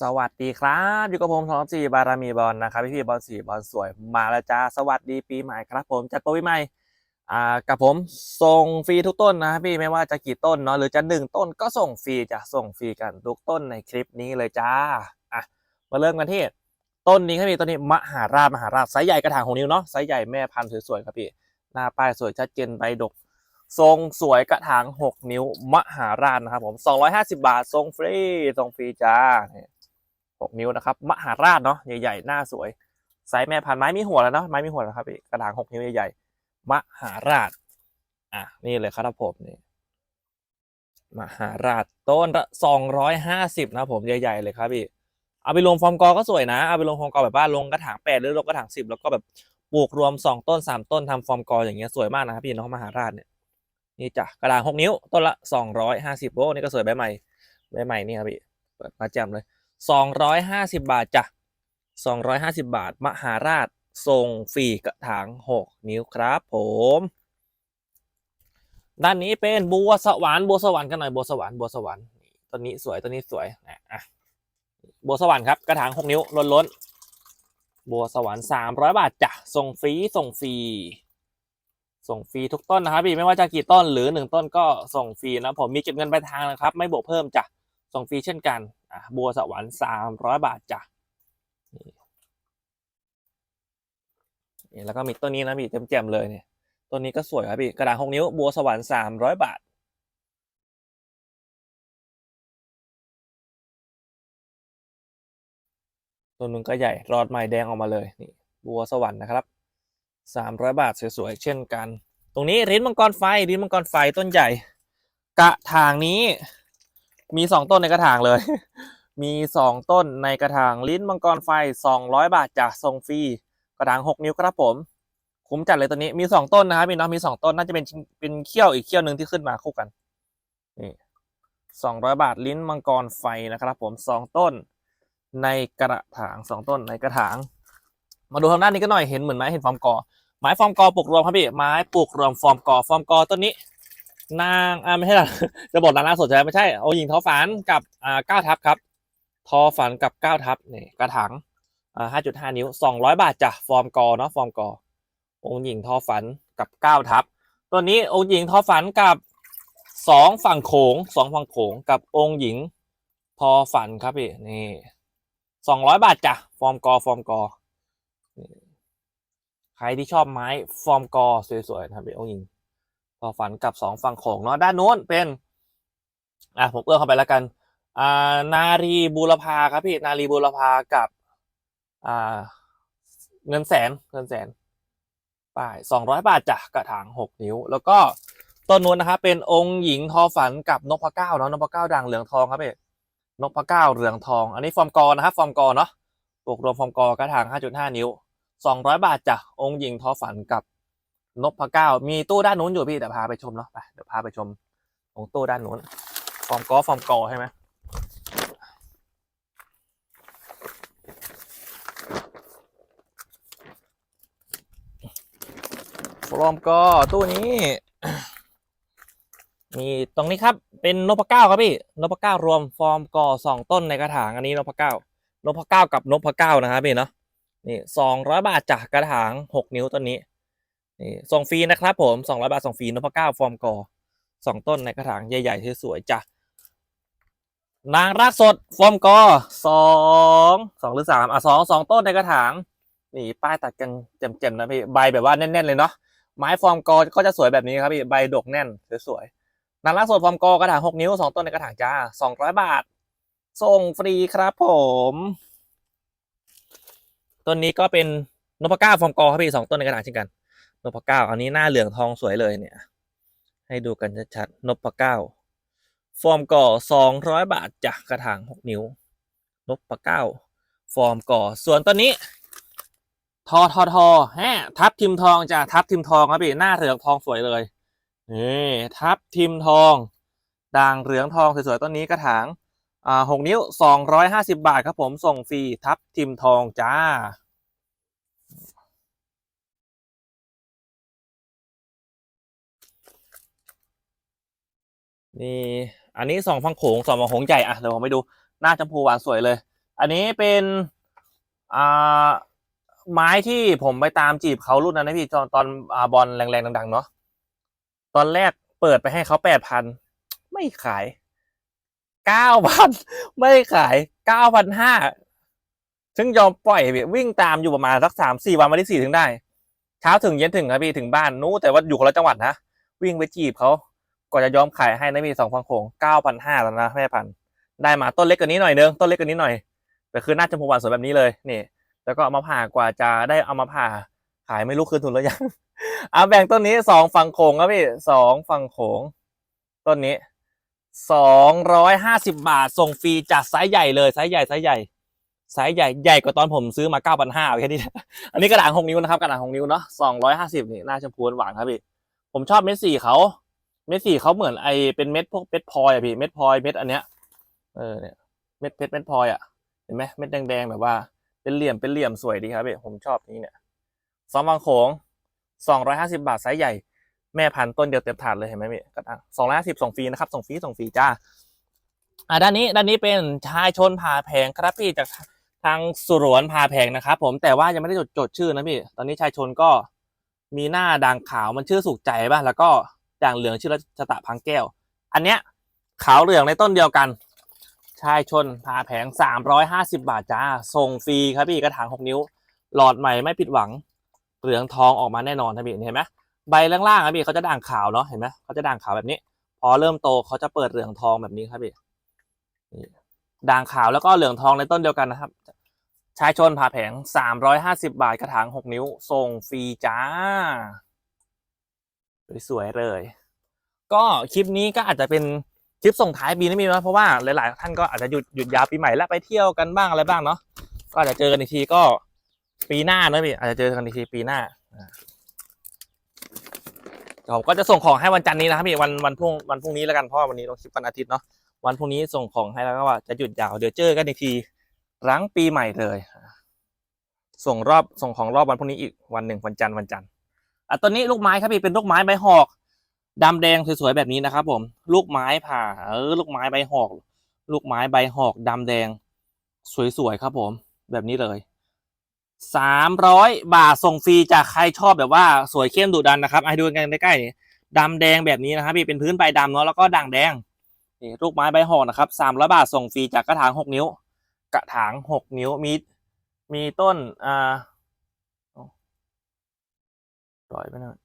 สวัสดีครับ อยู่กับผมทองจีบารมีบอลนะครับพี่พี่บอลสีบอลสวยมาแล้วจ้าสวัสดีปีใหม่ครับ ผมจัดโปรปีใหม่อ่ากับผมส่งฟรีทุกต้นนะพี่ไม่ว่าจะกี่ต้นเนาะหรือจะหนึ่งต้นก็ส่งฟรีจะส่งฟรีกันทุกต้นในคลิปนี้เลยจ้าอะมาเริ่มกันที่ต้นนี้ครับพี่ต้นนี้มหาราชมหาราชไซส์ใหญ่กระถางหกนิ้วเนาะไซส์ใหญ่แม่พันธุ์สวยๆครับพี่หน้าป้ายสวยชัดเจนใบดก ทรงสวยกระถาง 6 นิ้วมหาราชนะครับผม 250 บาท ทรงฟรี ทรงฟรีจ้าเนี่ย 6นิ้วนะครับมหาราชเนาะใหญ่ๆหน้าสวยไซส์แม่พันธุ์ไม้มีหัวแล้วเนาะไม้มีหัวแล้วครับพี่กระถาง6นิ้วใหญ่ๆมหาราชอะนี่เลยครับผมนี่มหาราชต้นละ250นะครับนะผมใหญ่ ๆ เลยครับพี่เอาไปลงฟอร์มกอก็สวยนะเอาไปลงฟอร์มกอแบบว่าลงกระถางแปดหรือลงกระถางสิบแล้วก็แบบปลูกรวมสองต้นสามต้นทำฟอร์มกออย่างเงี้ยสวยมากนะครับพี่น้องมหาราชเนี่ยนี่จ้ะกระดาษหกนิ้วต้นละสองร้อยห้าสิบโอ้นี่ก็สวยใบใหม่ใบใหม่นี่ครับพี่เปิดมาแจ่มเลย สองร้อยห้าสิบบาทจ้ะสองร้อยห้าสิบาท มหาราชส่งฟรีกระถางหกนิ้วครับผม ด้านนี้เป็นบัวสวรรค์บัวสวรรค์กันหน่อยบัวสวรรค์บัวสวรรค์ต้นนี้สวยต้นนี้สวยอะอะบัวสวรรค์ครับกระถางหกนิ้วล้นล้นบัวสวรรค์สามร้อยบาทจ้ะส่งฟรีส่งฟรีส่งฟรีทุกต้นนะครับพี่ไม่ว่าจะกี่ต้นหรือหนึ่งต้นก็ส่งฟรีนะผมมีเก็บเงินปลายทางนะครับ ไม่บวกเพิ่มจ้ะ ส่งฟรีเช่นกันบัวสวรรค์สามร้อยบาทจ้ะนี่แล้วก็มีต้นนี้นะพี่เต็มๆเลยเนี่ยต้นนี้ก็สวยครับพี่กระดาษหกนิ้วบัวสวรรค์สามร้อยบาทต้นนึงก็ใหญ่รอดไม้แดงออกมาเลยนี่บัวสวรรค์นะครับสามร้อยบาทสวยๆเช่นกัน ตรงนี้ริ้นมังกรไฟริ้นมังกรไฟต้นใหญ่ กระถางนี้ มีสองต้นในกระถางเลย มีสองต้นในกระถางลิ้นมังกรไฟสองร้อยบาทจากทรงฟรีกระถางหกนิ้วครับผม คุ้มจัดเลยตัวนี้มีสองต้นนะครับพี่น้องมีสองต้นน่าจะเป็นเป็นเขี้ยวอีกเขี้ยวหนึ่งที่ขึ้นมาคู่กันนี่สองร้อยบาทลิ้นมังกรไฟนะครับผมสองต้น ในกระถางสองต้นในกระถาง มาดูทางด้านนี้ก็หน่อยเห็นเหมือนไหมเห็นฟอร์มกอไม้ฟอร์มกอปลูกรวมครับพี่ไม้ปลูกรวมฟอร์มกอฟอร์มกอต้นนี้ นางอ่าไม่ใช่หรอจะบอกนางล่าสดใช่ไหมไม่ใช่โอาหญิงทอฝันกับอ่าเก้าทับครับทอฝันกับเก้าทับนี่กระถางอ่าห้าจุดห้านิ้วสองร้อยบาทจ้ะฟอร์มกอเนาะฟอร์มกอ องค์หญิงทอฝันกับเก้าทับตัวนี้องค์หญิงทอฝันกับสองฝั่งโขงสองฝั่งโขงกับองค์หญิงทอฝันครับพี่นี่สองร้อยบาทจ้ะฟอร์มกอฟอร์มกอใครที่ชอบไม้ฟอร์มกอสวยๆนะครับพี่องค์หญิง ทอฝันกับสองฝั่งโขงเนาะด้านโน้นเป็นอะผมเอื้อเข้าไปแล้วกันอ่านารีบูรพาครับพี่นารีบูรพากับอ่าเงินแสนเงินแสนป้ายสองร้อยบาทจ้ะกระถางหกนิ้ว แล้วก็ต้นนู้นนะครับเป็นองค์หญิงทอฝันกับนกพะเก้าเนาะนกพะเก้าด่างเหลืองทองครับพี่นกพะเก้าเหลืองทอง อันนี้ฟอร์มกอนะครับฟอร์มกอเนาะปลูกรวมฟอร์มกอกระถางห้าจุดห้านิ้วสองร้อยบาทจ้ะองค์หญิงทอฝันกับ นกพะเก้ามีตู้ด้านนู้นอยู่พี่เดี๋ยวพาไปชมเนาะไปเดี๋ยวพาไปชมตรงตู้ด้านนู้นฟอร์มกอฟอร์มกอใช่ไหมฟอร์มกอตู้นี้ มีตรงนี้ครับ เป็นนพเก้าครับพี่นพเก้ารวมฟอร์มกอสองต้นในกระถางอันนี้นพเก้านพเก้ากับนพเก้านะครับพี่เนาะนี่สองร้อยบาทจากกระถางหกนิ้วต้นนี้ นี่ส่งฟรีนะครับผมสองร้อยบาทส่งฟรีนพเก้าฟอร์มกอสองต้นในกระถางใหญ่ๆสวยๆจ้ะนางรักสดฟอร์มกอสองสองหรือสามอะสองสองต้นในกระถางนี่ป้ายตัดกันเจ็มๆนะพี่ใบแบบว่าแน่นๆเลยเนาะไม้ฟอร์มกอก็จะสวยแบบนี้ครับพี่ใบดกแน่นสวยๆนางรักสดฟอร์มกอกระถางหกนิ้วสองต้นในกระถางจ้าสองร้อยบาท ส่งฟรีครับผมต้นนี้ก็เป็นนพเก้าฟอร์มกอครับพี่สองต้นในกระถางเช่นกัน นพเก้า อันนี้หน้าเหลืองทองสวยเลยเนี่ย ให้ดูกันชัดๆนพเก้า ฟอร์มก่อสองร้อยบาทจ้ะกระถางหกนิ้วนพเก้า ฟอร์มก่อ ส่วนต้นนี้ ทอทอทอแฮทับทิมทองจ้ะทับทิมทองครับพี่หน้าเหลืองทองสวยเลยนี่ทับทิมทอง ด่างเหลืองทองสวยๆต้นนี้กระถางอ่าหกนิ้วสองร้อยห้าสิบาทครับผมส่งฟรีทับทิมทองจ้า นี่อันนี้สองฟังโขงสองฟังโขงใหญ่อะเดี๋ยวผมไปดูหน้าชมพูหวานสวยเลย อันนี้เป็นอ่าไม้ที่ผมไปตามจีบเขารุ่นนั้นนะพี่ตอนตอนอบอลแรงๆดัง ๆ เนาะตอนแรกเปิดไปให้เขาแปดพันไม่ขายเก้าพันไม่ขายเก้าพันห้าซึ่งยอมปล่อยวิ่งตามอยู่ประมาณสักสามสี่วันวันที่สี่ถึงได้ เช้าถึงเย็นถึงครับพี่ถึงบ้านนู้แต่ว่าอยู่คนละจังหวัดนะวิ่งไปจีบเขา ก่อนจะยอมขายให้นะพี่สองพันโขงเก้าพันห้าแล้วนะแม่พันได้มาต้นเล็กกว่านี้หน่อยนึงต้นเล็กกว่านี้หน่อยแต่คือหน้าจมูกหวานสวยแบบนี้เลยนี่ แล้วก็เอามาผ่ากว่าจะได้เอามาผ่าขายไม่รู้คืนทุนแล้วยังเอาแบ่งต้นนี้สองฝั่งโขงครับพี่สองฝั่งโขงต้นนี้สองร้อยห้าสิบาทส่งฟรีจากไซส์ใหญ่เลยไซส์ใหญ่ไซส์ใหญ่ไซส์ใหญ่ใหญ่กว่าตอนผมซื้อมาเก้าพันห้าแค่นี้อันนี้กระดาษหกนิ้วนะครับกระดาษหกนิ้วเนาะสองร้อยห้าสิบนี่หน้าชมพูหวานครับพี่ผมชอบเม็ดสีเขา เม็ดสีเขาเหมือนไอเป็นเม็ดพวกเม็ดพลอยอะพี่เม็ดพลอยเม็ดอันเนี้ยเออเนี่ยเม็ดเพชรเม็ดพลอยอะเห็นไหมเม็ดแดงๆแบบว่า เป็นเหลี่ยมเป็นเหลี่ยมสวยดีครับพี่ผมชอบนี้เนี่ยซอมบางโขงสองร้อยห้าสิบาทไซส์ใหญ่แม่พันต้นเดียวเต็มถาดเลยเห็นไหมพี่กระถางสองร้อยห้าสิบส่งฟรีนะครับส่งฟรีส่งฟรีจ้าอ่าด้านนี้ด้านนี้เป็นชายชนผ่าแผงครับพี่จากทางสุรวนผ่าแผงนะครับผมแต่ว่ายังไม่ได้จดจดชื่อนะพี่ ตอนนี้ชายชนก็มีหน้าด่างขาวมันชื่อสุขใจบ้างแล้วก็ ด่างเหลืองชื่อรัชตะพังแก้ว อันเนี้ยขาวเหลืองในต้นเดียวกัน ชายชนผ่าแผงสามร้อยห้าสิบาทจ้า ส่งฟรีครับพี่กระถางหกนิ้ว หลอดใหม่ไม่ผิดหวัง เหลืองทองออกมาแน่นอนครับพี่เห็นไหมใบล่างๆครับพี่เขาจะด่างขาวเนาะเห็นไหมเขาจะด่างขาวแบบนี้ พอเริ่มโตเขาจะเปิดเหลืองทองแบบนี้ครับพี่ด่างขาวแล้วก็เหลืองทองในต้นเดียวกันนะครับ ชายชนผ่าแผงสามร้อยห้าสิบาทกระถางหกนิ้ว ส่งฟรีจ้า สวยๆเลย ก็คลิปนี้ก็อาจจะเป็นคลิปส่งท้ายปีนะมีนะเพราะว่าหลายๆ ท่านก็อาจจะหยุดหยุดยาวปีใหม่แล้วไปเที่ยวกันบ้างอะไรบ้างเนาะก็อาจจะเจอกันอีกทีก็ปีหน้านะพี่อาจจะเจอกันอีกทีปีหน้าผมก็จะส่งของให้วันจันทร์นี้นะครับพี่วันวันพรุ่งวันพรุ่งนี้แล้วกันเพราะว่าวันนี้เราคลิปวันอาทิตย์เนาะวันพรุ่งนี้ส่งของให้แล้วก็ว่าจะหยุดยาวเดี๋ยวเจอกันอีกทีหลังปีใหม่เลย ส่งรอบส่งของรอบวันพรุ่งนี้อีกวันหนึ่งวันจันทร์วันจันทร์ อะตอนนี้ลูกไม้ครับพี่เป็นลูกไม้ใบหอกดำแดงสวยๆแบบนี้นะครับ ผม ลูกไม้ผ่าเออลูกไม้ใบหอก ลูกไม้ใบหอกดำแดง สวยๆครับ ผม แบบนี้เลยสามร้อยบาทส่งฟรีจากใครชอบแบบว่าสวยเข้มดุดันนะครับให้ดูกันใกล้ๆนี่ดำแดงแบบนี้นะครับพี่เป็นพื้นใบดำเนาะแล้วก็ด่างแดงนี่ลูกไม้ใบหอกนะครับสามร้อยบาทส่งฟรีจากกระถางหกนิ้ว กระถางหกนิ้วมีมีต้นอ่า ปล่อยไปหน่อย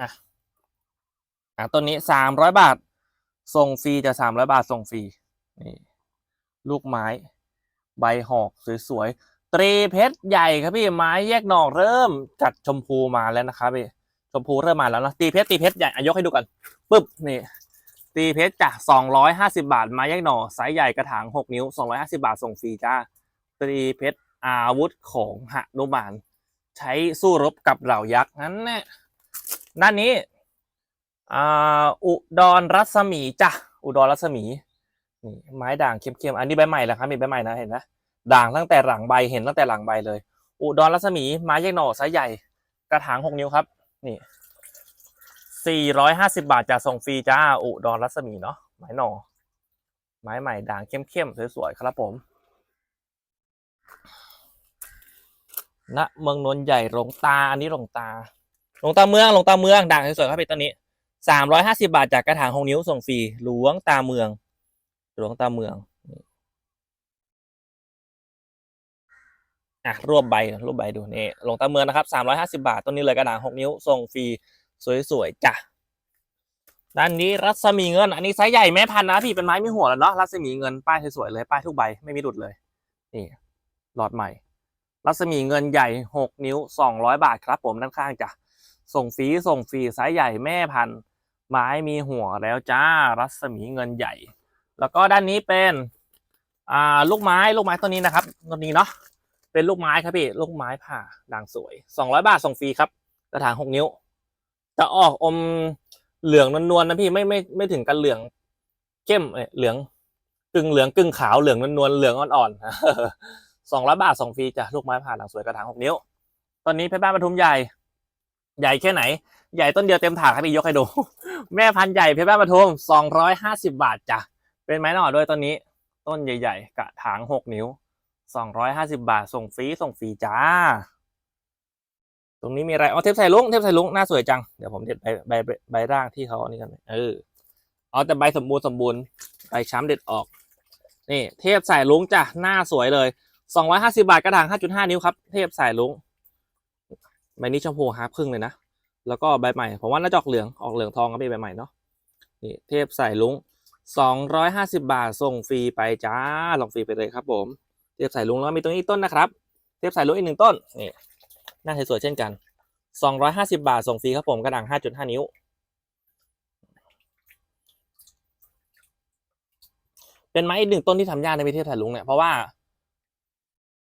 อะอะต้นนี้สามร้อยบาท ส่งฟรีจะสามร้อยบาทส่งฟรีนี่ลูกไม้ ใบหอกสวยๆตรีเพชรใหญ่ครับพี่ไม้แยกหน่อเริ่มจัดชมพูมาแล้วนะครับพี่ชมพูเริ่มมาแล้วนะตีเพชรตีเพชรใหญ่อายกให้ดูกันปึ๊บนี่ตีเพชรจ้ะสองร้อยห้าสิบาท ไม้แยกหน่อไซส์ใหญ่กระถางหกนิ้วสองร้อยห้าสิบาทส่งฟรีจ้าตีเพชรอาวุธของหนุมาน ใช้สู้รบกับเหล่ายักษ์นั้นแน่ด้านนี้อุดรรัศมีจ้ะอุดรรัศมีนี่ไม้ด่างเข้มๆอันนี้ใบใหม่แล้วครับมีใบใหม่นะเห็นไหมด่างตั้งแต่หลังใบเห็นตั้งแต่หลังใบเลย อุดรรัศมีไม้แยกหน่อไซส์ใหญ่กระถางหกนิ้วครับ นี่สี่ร้อยห้าสิบาทจะส่งฟรีจ้าอุดรรัศมีเนาะไม้หน่อไม้ใหม่ด่างเข้มๆสวยๆครับผม ณเมืองนนท์ใหญ่หลงตา อันนี้หลงตาหลงตาเมืองหลงตาเมืองด่างสวยๆครับพี่ต้นนี้สามร้อยห้าสิบาทจากกระถางหกนิ้วส่งฟรีหลวงตาเมือง หลวงตาเมืองอะรวบใบรวบใบดูนี่หลงตาเมืองนะครับสามร้อยห้าสิบาทต้นนี้เลยกระถางหกนิ้วส่งฟรีสวยๆจ้ะด้านนี้รัศมีเงิน อันนี้ไซส์ใหญ่แม่พันนะพี่เป็นไม้มีหัวแล้วเนาะรัศมีเงินป้ายสวยๆเลยป้ายทุกใบไม่มีหลุดเลยนี่หลอดใหม่ รัศมีเงินใหญ่หกนิ้วสองร้อยบาทครับผมด้านข้างจ้ะส่งฟรีส่งฟรีไซส์ใหญ่แม่พันธุ์ไม้มีหัวแล้วจ้ารัศมีเงินใหญ่ แล้วก็ด้านนี้เป็นอ่าลูกไม้ลูกไม้ตัวนี้นะครับตัวนี้เนาะเป็นลูกไม้ครับพี่ลูกไม้ผ่าด่างสวยสองร้อยบาทส่งฟรีครับ กระถางหกนิ้วจะออกอมเหลืองนวลๆนะพี่ไม่ไม่ไม่ถึงกันเหลืองเข้มเหลืองกึ่งเหลืองกึ่งขาวเหลืองนวลๆเหลืองอ่อนๆ สองร้อยบาทส่งฟรีจ้ะลูกไม้ผ่าด่างสวยกระถางหกนิ้ว ตอนนี้เพชรบ้านปทุมใหญ่ ใหญ่แค่ไหน ใหญ่ต้นเดียวเต็มถาดครับพี่ยกให้ดู แม่พันธุ์ใหญ่เพชรบ้านปทุมสองร้อยห้าสิบาทจ้ะเป็นไม้หน่อด้วยต้นนี้ ต้นใหญ่ ๆ กระถางหกนิ้วสองร้อยห้าสิบาทส่งฟรีส่งฟรีจ้า ตรงนี้มีอะไรอ๋อเทปใส่ลุงเทปใส่ลุงน่าสวยจังเดี๋ยวผมเด็ดใบใบใบร่างที่เขาอันนี้กันเออเอาแต่ใบสมบูรณ์สมบูรณ์ใบช้ำเด็ดออกนี่เทปใส่ลุงจ้ะหน้าสวยเลย สองร้อยห้าสิบาทกระถางห้าจุดห้านิ้วครับ เทปใส่ลุงใบนี้ชมพูฮาร์ปครึ่งเลยนะ แล้วก็ใบใหม่ ผมว่าน่าจะออกเหลือง ออกเหลืองทองครับพี่ใบใหม่เนาะ นี่เทปใส่ลุงสองร้อยห้าสิบาทส่งฟรีไปจ้าส่งฟรีไปเลยครับผม เทปใส่ลุงแล้วมีตรงนี้อีกต้นนะครับ เทปใส่ลุงอีกหนึ่งต้น นี่หน้าสวยเช่นกันสองร้อยห้าสิบาทส่งฟรีครับผมกระดังห้าจุดห้านิ้วเป็นไม้อีกหนึ่งต้นที่ทำยากในประเทศไทยลุงเนี่ยเพราะว่า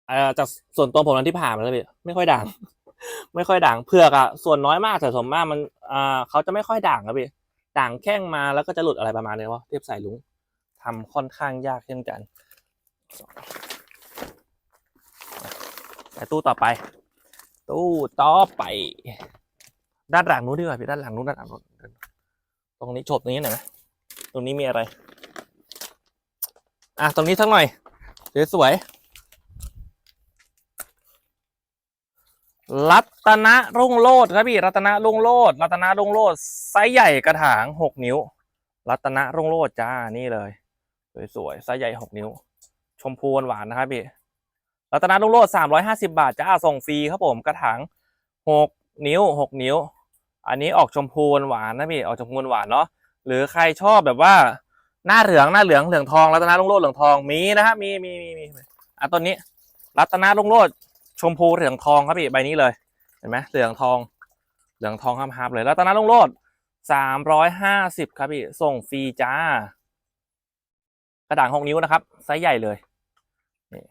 เอ่อจากส่วนตัวผมนั้นที่ผ่านมาแล้วพี่ไม่ค่อยด่าง ไม่ค่อยด่างเผือกอะส่วนน้อยมากแต่ส่วนมากมันอ่าเขาจะไม่ค่อยด่างครับพี่ด่างแข้งมาแล้วก็จะหลุดอะไรประมาณนี้วะเทียบสายลุงทำค่อนข้างยากเช่นกันแต่ตู้ต่อไป ตู้ต่อไป ด้านหลังนู้นดีกว่าพี่ด้านหลังนู้นด้านหลังนู้นตรงนี้ฉบตรงนี้หน่อยไหมตรงนี้มีอะไร อะตรงนี้สักหน่อยสวยๆ รัตนะรุ่งโลดครับพี่ รัตนะรุ่งโลด รัตนะรุ่งโลดไซส์ใหญ่กระถางหกนิ้ว รัตนะรุ่งโลดจ้านี่เลย สวยๆไซส์ใหญ่หกนิ้ว ชมพูหวานนะครับพี่ รัตนะรุ่งโลดสามร้อยห้าสิบาทจ้าส่งฟรีครับผมกระถางหกนิ้วหกนิ้ว อันนี้ออกชมพูหวานนะพี่ออกชมพูหวานเนาะหรือใครชอบแบบว่าหน้าเหลืองหน้าเหลืองเหลืองทอง รัตนาลุงโลดเหลืองทองมีนะครับมีมีมีมีอะต้นนี้ รัตนาลุงโลด มพูเหลืองทองครับพี่ใบนี้เลยเห็นไหมเหลืองทอง เหลืองทองห้ามฮับเลยรัตอนาลุงโลดสามร้อยห้าสิบครับพี่ส่งฟรีจ้ากระด่างหกนิ้วนะครับไซส์ใหญ่เลยนี่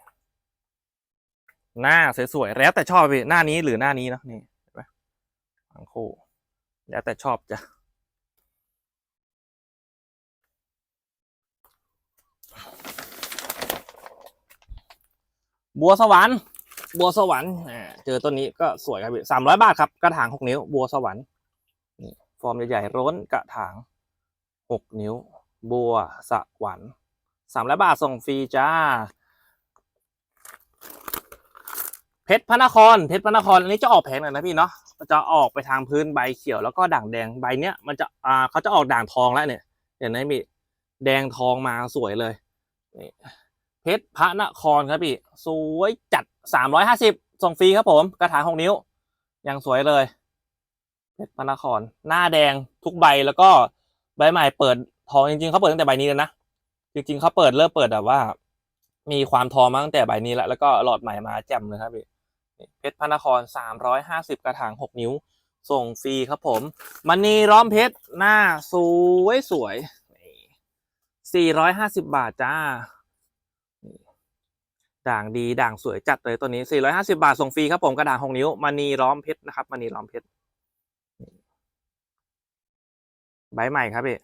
หน้าสวยๆแล้วแต่ชอบพี่หน้านี้หรือหน้านี้เนาะนี่เห็นไหมทั้งคู่แล้วแต่ชอบจ้ะบัวสวรรค์ บัวสวรรค์อ่าเจอต้นนี้ก็สวยครับสามร้อยบาทครับกระถางหกนิ้ว บัวสวรรค์นี่ฟอร์มใหญ่ๆร้นกระถางหกนิ้ว บัวสวรรค์สามร้อยบาทส่งฟรีจ้า เพชรพระนครเพชรพระนครอันนี้จะออกแพงหน่อยนะพี่เนาะจะออกไปทางพื้นใบเขียวแล้วก็ด่างแดงใบเนี้ยมันจะอ่าเขาจะออกด่างทองแล้วเนี่ยเห็นไหมมีแดงทองมาสวยเลยนี่ เพชรพระนครครับพี่สวยจัดสามร้อยห้าสิบส่งฟรีครับผมกระถางหกนิ้วยังสวยเลยเพชรพระนคร หน้าแดงทุกใบแล้วก็ใบใหม่เปิดทองจริงๆเขาเปิดตั้งแต่ใบนี้เลยนะจริงๆเขาเปิดเริ่มเปิดแบบว่า มีความทองมาตั้งแต่ใบนี้แล้วแล้วก็หลอดใหม่มาแจ่มเลยครับพี่นี่เพชรพระนครสามร้อยห้าสิบกระถางหกนิ้ว ส่งฟรีครับผมมันนีร้อมเพชรหน้าสวยสวยสี่ร้อยห้าสิบบาทจ้า ด่างดีด่างสวยจัดเลยตัวนี้ 450 บาท ส่งฟรีครับผมกระด่างหกนิ้วมณีล้อมเพชรนะครับมณีล้อมเพชรใบใหม่ครับพี่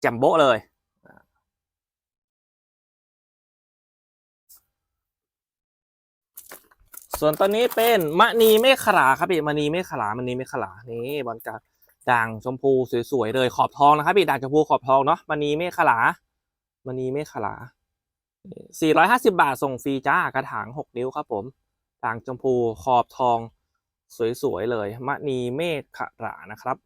แจ่มโบ๊ะเลย ส่วนตัวนี้เป็นมณีเมฆขลาครับพี่มณีเมฆขลามณีเมฆขลานี่บอลกาด่างชมพูสวยๆเลยขอบทองนะครับพี่ด่างชมพูขอบทองเนาะมณีเมฆขลามณีเมฆขลา 450 บาทส่งฟรีจ้ากระถาง 6 นิ้วครับผมด่างชมพูขอบทองสวย ๆ เลยมณีเมฆขลานะครับ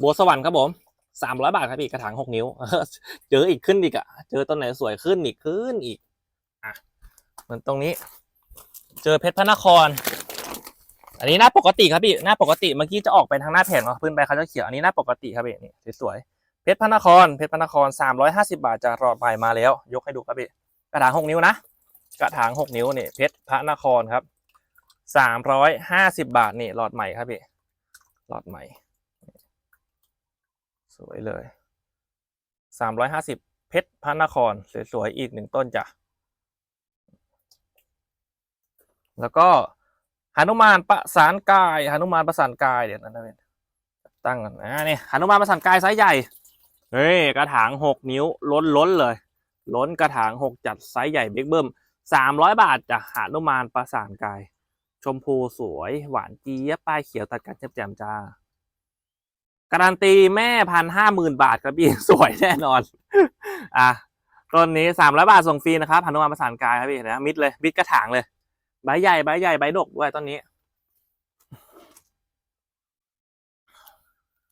บัวสวรรค์ครับผม300บาทครับพี่กระถาง6นิ้ว เจออีกขึ้นอีกอะเจอต้นไหนสวยขึ้นอีกขึ้นอีก อะ เหมือนตรงนี้ เจอเพชรพระนคร อันนี้หน้าปกติครับพี่หน้าปกติเมื่อกี้จะออกไปทางหน้าแผงเนาะพื้นใบเขาจะเขียวอันนี้หน้าปกติครับพี่นี่สวยๆเพชรพระนครเพชรพระนครสามร้อยห้าสิบาทจะรอดใบมาแล้ว ยกให้ดูครับพี่กระถางหกนิ้วนะกระถางหกนิ้วนี่เพชรพระนครครับสามร้อยห้าสิบบาทนี่หลอดใหม่ครับพี่หลอดใหม่ สวยเลยสามร้อยห้าสิบเพชรพระนคร สวยๆอีกหนึ่งต้นจ้ะแล้วก็ หนุมานประสานกายหนุมานประสานกายเดี๋ยวนั้นนะเว้ยตั้งกันอ่านี่หนุมานประสานกายไซส์ใหญ่เฮ้ยกระถางหกนิ้วล้นล้นเลย ล้นกระถางหกจัดไซส์ใหญ่เบิกเบิ้มสามร้อยบาทจ้ะหนุมานประสานกาย ชมพูสวย หวานเจี๊ยบป้ายเขียวตัดกันแจ่มจ้าการันตีแม่พันห้าหมื่นบาทครับพี่สวยแน่นอน อะต้นนี้สามร้อยบาทส่งฟรีนะครับพานุมานประสานกายครับพี่นะมิดเลยมิดกระถางเลย ใบใหญ่ใบใหญ่ใบดกด้วยต้นนี้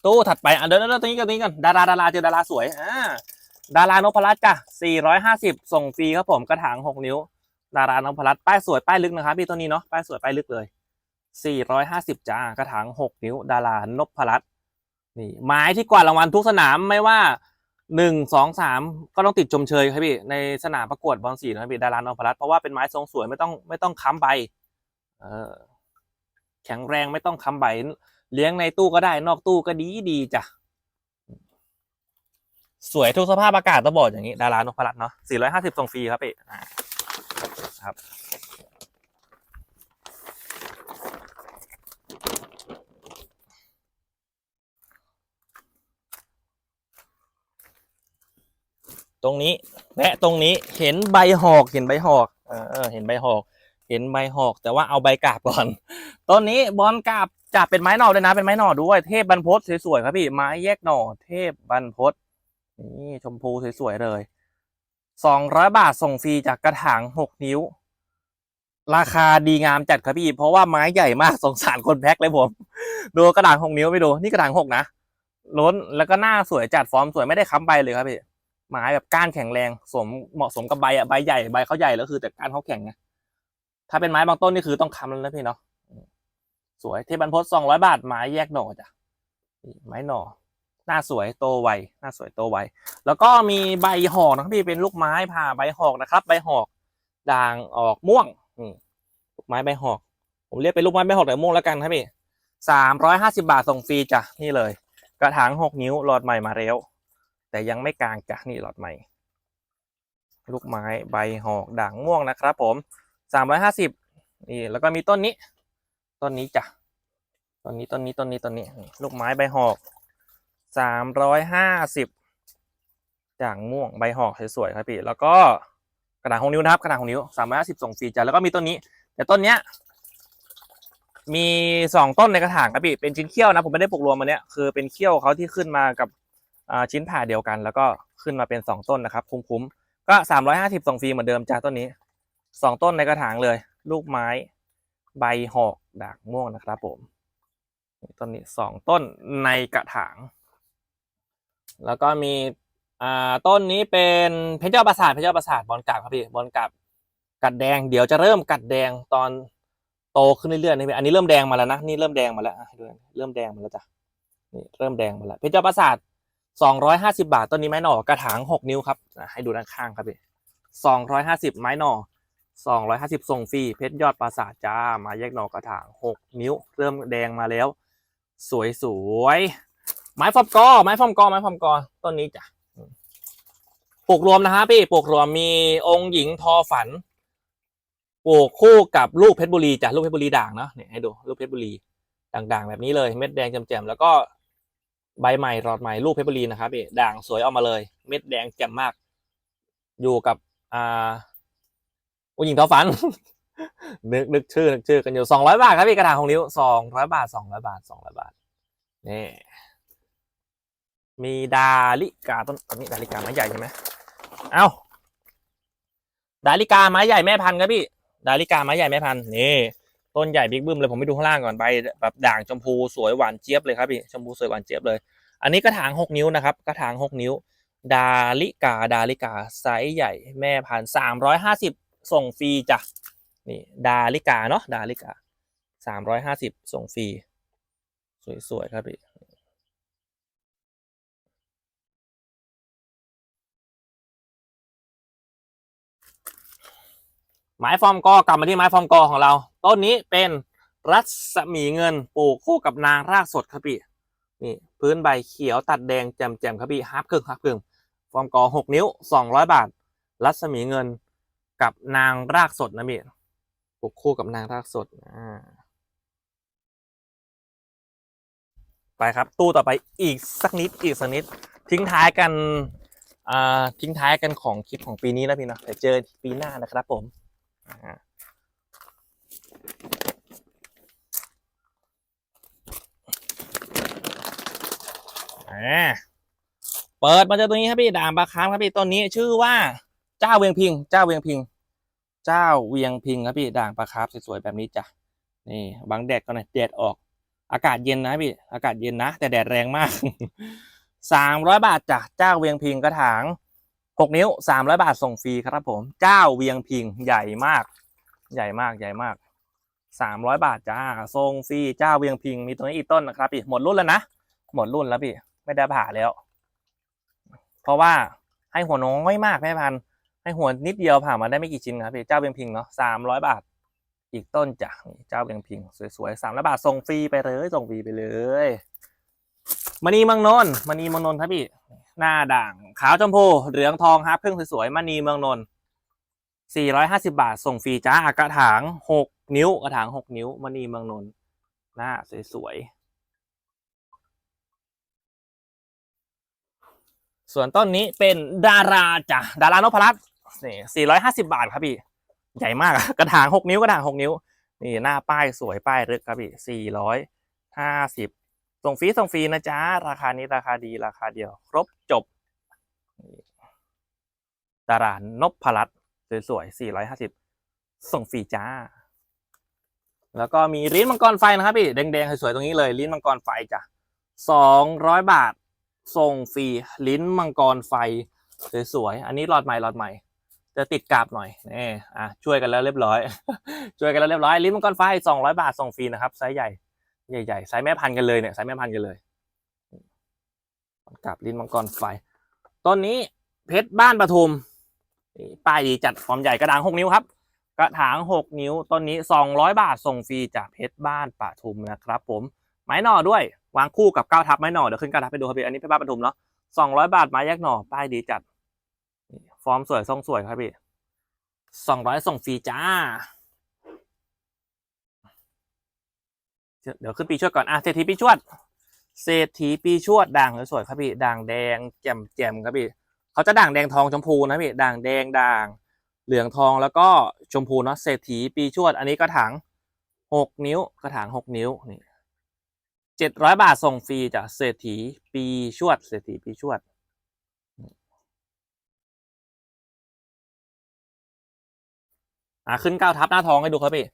ตู้ถัดไปอะเดี๋ยวเดี๋ยวตรงนี้กันตรงนี้กันดาราดาราเจอดาราสวยอ่าดารานพรัตน์จ้ะ450 ส่งฟรีครับผมกระถาง 6 นิ้ว ดารานพรัตน์ป้ายสวยป้ายลึกนะครับพี่ตัวนี้เนาะป้ายสวยป้ายลึกเลย 450 จ้ากระถาง 6 นิ้ว ดารานพรัตน์นี่ไม้ที่กวาดรางวัลทุกสนามไม่ว่า 1 2 3ก็ต้องติดชมเชยครับพี่ในสนามประกวดบอลสีนะครับพี่ดารานอพรัตเพราะว่าเป็นไม้ทรงสวยไม่ต้องไม่ต้องค้ำใบเออแข็งแรงไม่ต้องค้ำใบเลี้ยงในตู้ก็ได้นอกตู้ก็ดีดีจ้ะสวยทุกสภาพอากาศต้องบอกอย่างนี้ดารานพรัตเนาะ450ส่งฟรีครับพี่อ่าครับ ตรงนี้และตรงนี้เห็นใบหอกเห็นใบหอกเออเห็นใบหอก เห็นใบหอก แต่ว่าเอาใบกาบก่อนต้นนี้บอลกาบจะเป็นไม้หน่อด้วยนะเป็นไม้หน่อด้วยเทพบรรพตสวยๆครับพี่ไม้แยกหน่อเทพบรรพตนี่ชมพูสวยๆเลยสองร้อยบาทส่งฟรีจากกระถางหกนิ้ว ราคาดีงามจัดครับพี่ เพราะว่าไม้ใหญ่มากสงสารคนแพ็คเลยผมดูกระถางหกนิ้วไปดูนี่กระถางหกนะล้นแล้วก็หน้าสวยจัดฟอร์มสวยไม่ได้ค้ำใบเลยครับพี่ ไม้แบบก้านแข็งแรงสมเหมาะสมกับใบอะใบใหญ่ใบเขาใหญ่แล้วคือ แต่ก้านเขาแข็งไงถ้าเป็นไม้บางต้นนี่คือต้องค้ำแล้วนะพี่เนาะสวยเทพบรรพตสองร้อยบาทไม้แยกหน่อจ้ะนี่ไม้หน่อหน้าสวยโตไวหน้าสวยโตไวแล้วก็มีใบหอกนะครับพี่เป็นลูกไม้ผ่าใบหอกนะครับ ใบหอกด่างออกม่วงลูกไม้ใบหอก ผมเรียกเป็นลูกไม้ใบหอกแต่ม่วงแล้วกันครับพี่สามร้อยห้าสิบาทส่งฟรีจ้ะนี่เลย กระถางหกนิ้วหลอดใหม่มาแล้ว แต่ยังไม่กลางจ้ะนี่หลอดใหม่ ลูกไม้ใบหอกด่างม่วงนะครับผมสามร้อยห้าสิบนี่แล้วก็มีต้นนี้ ต้นนี้จ้ะต้นนี้ต้นนี้ต้นนี้ต้นนี้ ลูกไม้ใบหอกสามร้อยห้าสิบด่างม่วงใบหอกสวยๆครับพี่แล้วก็กระถางหกนิ้วนะครับกระถางหกนิ้วสามร้อยห้าสิบส่งฟรีจ้ะแล้วก็มีต้นนี้ แต่ต้นเนี้ยมีสองต้นในกระถางครับพี่เป็นชิ้นเขี้ยวนะผมไม่ได้ปลูกรวมมาเนี้ยคือเป็นเขี้ยวเขาที่ขึ้นมากับ ชิ้นผ่าเดียวกัน แล้วก็ขึ้นมาเป็นสองต้นนะครับ คุ้มๆก็สามร้อยห้าสิบส่งฟรีเหมือนเดิมจ้าต้นนี้สองต้นในกระถางเลย ลูกไม้ใบหอกดากม่วงนะครับ ผมต้นนี้สองต้นในกระถาง แล้วก็มีอ่าต้นนี้เป็นเพชรเจ้าประสาทเพชรเจ้าประสาทบอลกาบครับพี่บอลกาบกัดแดงเดี๋ยวจะเริ่มกัดแดงตอนโตขึ้นเรื่อยๆนี่อันนี้เริ่มแดงมาแล้วนะนี่เริ่มแดงมาแล้วดูเริ่มแดงมาแล้วจ้ะนี่เริ่มแดงมาแล้วเพชรเจ้าประสาท สองร้อยห้าสิบาทต้นนี้ไม้หน่อกระถางหกนิ้วครับให้ดูด้านข้างครับพี่สองร้อยห้าสิบไม้หน่อสองร้อยห้าสิบส่งฟรีเพชรยอดปราสาทจ้ามาแยกหน่อกระถางหกนิ้ว เริ่มแดงมาแล้ว สวยสวยๆไม้ฟอมกอไม้ฟอมกอไม้ฟอมกอต้นนี้จ้ะปลูกรวมนะฮะพี่ปลูกรวมมีองค์หญิงทอฝันปลูกคู่กับลูกเพชรบุรีจ้ะลูกเพชรบุรีด่างเนาะเนี่ยให้ดูลูกเพชรบุรีด่างๆแบบนี้เลยเม็ดแดงแจ่มๆแล้วก็ ใบใหม่รอดใหม่ลูกเพชรบุรีนะครับพี่ด่างสวยออกมาเลย เม็ดแดงแจ่มมาก อยู่กับอ่าผู้หญิงท้อฝัน นึกนึกชื่อนึกชื่อกันอยู่สองร้อยบาทครับพี่กระถางของนิ้วสองร้อยบาทสองร้อยบาทสองร้อยบาทนี่มีดาลิกาต้นต้นนี้ดาลิกาไม้ใหญ่ใช่ไหมเอ้าดาลิกาไม้ใหญ่แม่พันธุ์ครับพี่ ดาลิกาไม้ใหญ่แม่พันธุ์นี่ต้นใหญ่บิ๊กบึ้มเลยผมไปดูข้างล่างก่อนใบแบบด่างชมพูสวยหวานเจี๊ยบเลยครับพี่ชมพูสวยหวานเจี๊ยบเลย อันนี้กระถางหกนิ้วนะครับกระถางหกนิ้ว ดาลิกาดาลิกาไซส์ใหญ่แม่พันสามร้อยห้าสิบส่งฟรีจ้ะนี่ดาลิกาเนาะดาลิกาสามร้อยห้าสิบส่งฟรีสวยๆครับพี่ไม้ฟอร์มกอกลับมาที่ไม้ฟอร์มกอของเรา ต้นนี้เป็นรัศมีเงินปลูกคู่กับนางรากสดครับพี่ นี่พื้นใบเขียวตัดแดงแจ่มๆครับพี่ฮับครึ่งฮับครึ่งฟอร์มกอหกนิ้วสองร้อยบาท รัศมีเงินกับนางรากสดนะพี่ปลูกคู่กับนางรากสดอ่าไปครับ ตู้ต่อไปอีกสักนิดอีกสักนิด ทิ้งท้ายกันอ่าทิ้งท้ายกันของคลิปของปีนี้นะพี่เนาะเดี๋ยวเจอปีหน้านะครับผมอ่า อ่าเปิดมาเจอตัวนี้ครับพี่ด่างปลาคาร์ฟครับพี่ต้นนี้ชื่อว่าเจ้าเวียงพิง เจ้าเวียงพิง เจ้าเวียงพิงครับพี่ด่างปลาคาร์ฟสวยๆแบบนี้จ้ะนี่บังแดดก็หน่อยแดดออก อากาศเย็นนะพี่อากาศเย็นนะ แต่แดดแรงมากสามร้อยบาทจ้ะเจ้าเวียงพิงกระถางหกนิ้วสามร้อยบาทส่งฟรีครับผม เจ้าเวียงพิงใหญ่มาก ใหญ่มากใหญ่มากสามร้อยบาทจ้าส่งฟรีเจ้าเวียงพิงมีตัวนี้อีกต้นนะครับพี่หมดรุ่นแล้วนะหมดรุ่นแล้วพี่ ไม่ได้ผ่าแล้ว เพราะว่าให้หัวน้อยมากแม่พันให้หัวนิดเดียวผ่ามาได้ไม่กี่ชิ้นครับพี่เจ้าเวียงพิงเนาะสามร้อยบาท อีกต้นจ้ะเจ้าเวียงพิงสวยๆสามร้อยบาทส่งฟรีไปเลยส่งฟรีไปเลยมณีเมืองนนท์มณีเมืองนนท์ครับพี่ หน้าด่างขาวชมพูเหลืองทองฮาร์ปพึ่งสวยๆมณีเมืองนนท์450บาทส่งฟรีจ้ากระถาง6นิ้วกระถาง6นิ้วมณีเมืองนนท์หน้าสวยๆ ส่วนต้นนี้เป็นดาราจ้ะดารานพรัตน์นี่450บาทครับพี่ ใหญ่มากอะกระถาง6นิ้วกระถาง6นิ้ว นี่หน้าป้ายสวยป้ายรึกครับพี่450ส่งฟรีส่งฟรีนะจ๊ะ ราคานี้ราคาดีราคาเดียว ครบจบนี่ดารานพรัตน์สวยๆ450ส่งฟรีจ้า แล้วก็มีลิ้นมังกรไฟนะครับพี่แดงๆสวยๆตรงนี้เลยลิ้นมังกรไฟจ้ะ200บาท ส่งฟรีลิ้นมังกรไฟสวยๆ อันนี้หลอดใหม่หลอดใหม่ จะติดกาบหน่อยนี่อะช่วยกันแล้วเรียบร้อย ช่วยกันแล้วเรียบร้อยลิ้นมังกรไฟ200บาทส่งฟรีนะครับไซส์ใหญ่ใหญ่ๆไซส์แม่พันกันเลยเนี่ยไซส์แม่พันกันเลยกับลิ้นมังกรไฟต้นนี้เพชรบ้านปทุมนี่ป้ายดีจัดฟอร์มใหญ่กระถางหกนิ้วครับกระถางหกนิ้วต้นนี้สองร้อยบาทส่งฟรีจากเพชรบ้านปทุมนะครับผม ไม้หน่อด้วย วางคู่กับเก้าทับไม้หน่อเดี๋ยวขึ้นเก้าทับไปดูครับพี่อันนี้เพชรบ้านปทุมเนาะสองร้อยบาทไม้แยกหน่อป้ายดีจัด ฟอร์มสวยทรงสวยครับพี่สองร้อยส่งฟรีจ้า เดี๋ยวขึ้นปีชวดก่อนอะเศรษฐีปีชวดเศรษฐีปีชวดด่างสวยๆครับพี่ด่างแดงแจ่มแจ่มครับพี่เขาจะด่างแดงทองชมพูนะพี่ด่างแดงด่างเหลืองทองแล้วก็ชมพูเนาะเศรษฐีปีชวด อันนี้กระถางหกนิ้วกระถางหกนิ้วนี่ เจ็ดร้อยบาทส่งฟรีจากเศรษฐีปีชวด เศรษฐีปีชวด อะขึ้นเก้าทับหน้าทองให้ดูครับพี่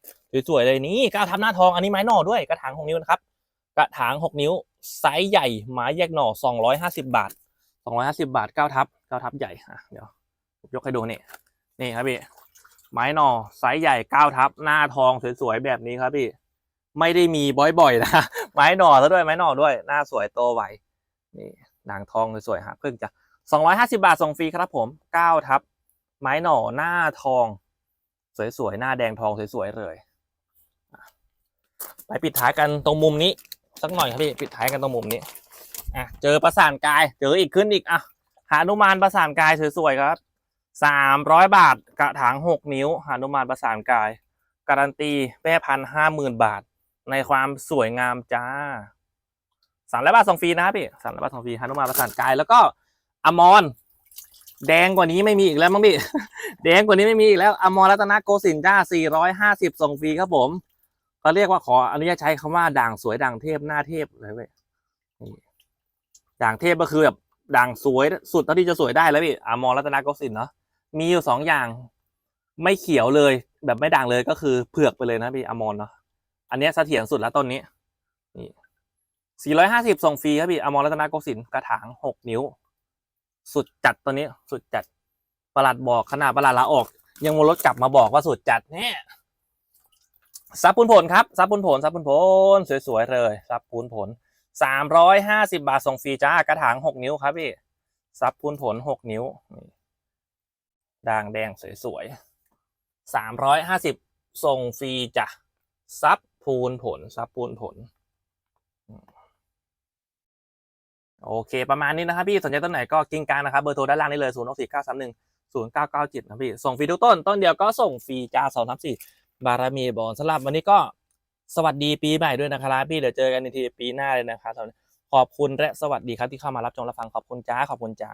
สวยๆเลยนี่เก้าทับหน้าทองอันนี้ไม้หน่อด้วยกระถางหกนิ้วนะครับกระถางหกนิ้วไซส์ใหญ่ไม้แยกหน่อสองร้อยห้าสิบาทสองร้อยห้าสิบาทเก้าทับเก้าทับใหญ่อะเดี๋ยวยกให้ดูนี่นี่ครับพี่ไม้หน่อไซส์ใหญ่เก้าทับหน้าทองสวยๆแบบนี้ครับพี่ ไม่ได้มีบ่อยๆนะไม้หน่อซะด้วยไม้หน่อด้วยหน้าสวยโตไวนี่ด่างทองสวยๆฮะเพิ่งจะสองร้อยห้าสิบาทส่งฟรีครับผมเก้าทับไม้หน่อหน้าทอง สวยๆหน้าแดงทองสวยๆเลยไปปิดท้ายกันตรงมุมนี้ สักหน่อยครับพี่ปิดท้ายกันตรงมุมนี้อะเจอประสานกายเจออีกขึ้นอีกอะหานุมานประสานกายสวยๆครับสามร้อยบาทกระถางหกนิ้วหานุมานประสานกาย การันตีแม่พันห้าหมื่นบาท ในความสวยงามจ้าสามร้อยบาทส่งฟรีนะครับพี่สามร้อยบาทส่งฟรีหานุมานประสานกายแล้วก็อมรแดงกว่านี้ไม่มีอีกแล้วมั้งพี่ แดงกว่านี้ไม่มีอีกแล้ว อมรรัตนโกสินทร์จ้า450ส่งฟรีครับผมเขาเรียกว่าขออนุญาตใช้คำว่าด่างสวยด่างเทพหน้าเทพเลยเว้ยด่างเทพก็คือแบบด่างสวยสุดเท่าที่จะสวยได้แล้วพี่อมรรัตนโกสินทร์เนาะมีอยู่สองอย่าง ไม่เขียวเลย แบบไม่ด่างเลยก็คือเผือกไปเลยนะพี่อมรเนาะ อันนี้เสถียรสุดแล้วต้นนี้นี่450ส่งฟรีครับพี่อมรรัตนโกสินทร์กระถาง6นิ้ว สุดจัดตัวนี้สุดจัดประหลัดบอกขนาดประหลัดลาออก ยังวนรถกลับมาบอกว่าสุดจัดเนี่ยซับปูนผลครับซับปูนผลซับปูนผลสวยๆเลยซับปูนผลสามร้อยห้าสิบาทส่งฟรีจ้ากระถางหกนิ้วครับพี่ซับปูนผลหกนิ้วด่างแดงสวยๆสามร้อยห้าสิบส่งฟรีจ้ะซับ พูนผล ซับพูนผล โอเค ประมาณนี้นะครับพี่สนใจต้นไหนก็กิ้งกลางนะครับ เบอร์โทรด้านล่างนี้เลย0 6 4 9 3 1 0 9 9 7นะพี่ ส่งฟรีทุกต้น ต้นเดียวก็ส่งฟรีจ้าสองทับสี่บารมีบอลสำหรับวันนี้ก็สวัสดีปีใหม่ด้วยนะครับพี่เดี๋ยวเจอกันในทีปีหน้าเลยนะครับขอบคุณและสวัสดีครับที่เข้ามารับชมรับฟังขอบคุณจ้าขอบคุณจ้า